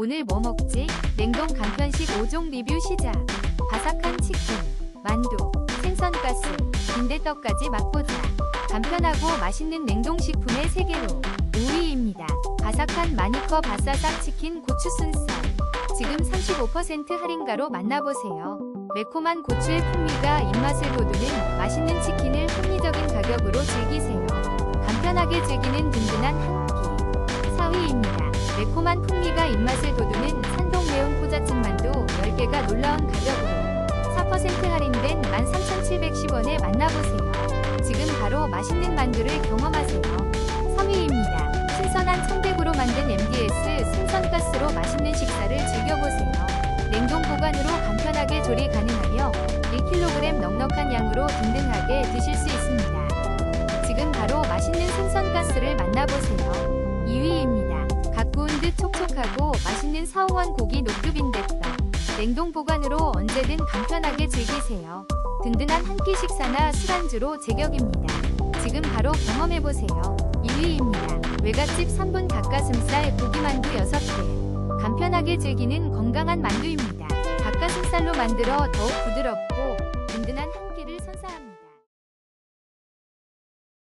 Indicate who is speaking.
Speaker 1: 오늘 뭐 먹지? 냉동 간편식 5종 리뷰 시작. 바삭한 치킨, 만두, 생선가스, 빈대떡까지 맛보자. 간편하고 맛있는 냉동식품의 세계로 5위입니다. 바삭한 마니커 바사삭 치킨 고추 순살. 지금 35% 할인가로 만나보세요. 매콤한 고추의 풍미가 입맛을 돋우는 맛있는 치킨을 합리적인 가격으로 즐기세요. 간편하게 즐기는 든든한 한 끼. 4위입니다. 매콤한 풍미가 입맛을 돋우는 산동 매운 포자찜 만두 10개가 놀라운 가격으로 4% 할인된 13,710원에 만나보세요. 지금 바로 맛있는 만두를 경험하세요. 3위입니다. 신선한 청백으로 만든 MDS 생선가스로 맛있는 식사를 즐겨보세요. 냉동 보관으로 간편하게 조리 가능하며 1kg 넉넉한 양으로 든든하게 드실 수 있습니다. 듯 촉촉하고 맛있는 서우원 고기 녹두빈대떡. 냉동 보관으로 언제든 간편하게 즐기세요. 든든한 한 끼 식사나 술안주로 제격입니다. 지금 바로 경험해보세요. 2위입니다. 외갓집 3분 닭가슴살 고기만두 6개. 간편하게 즐기는 건강한 만두입니다. 닭가슴살로 만들어 더욱 부드럽고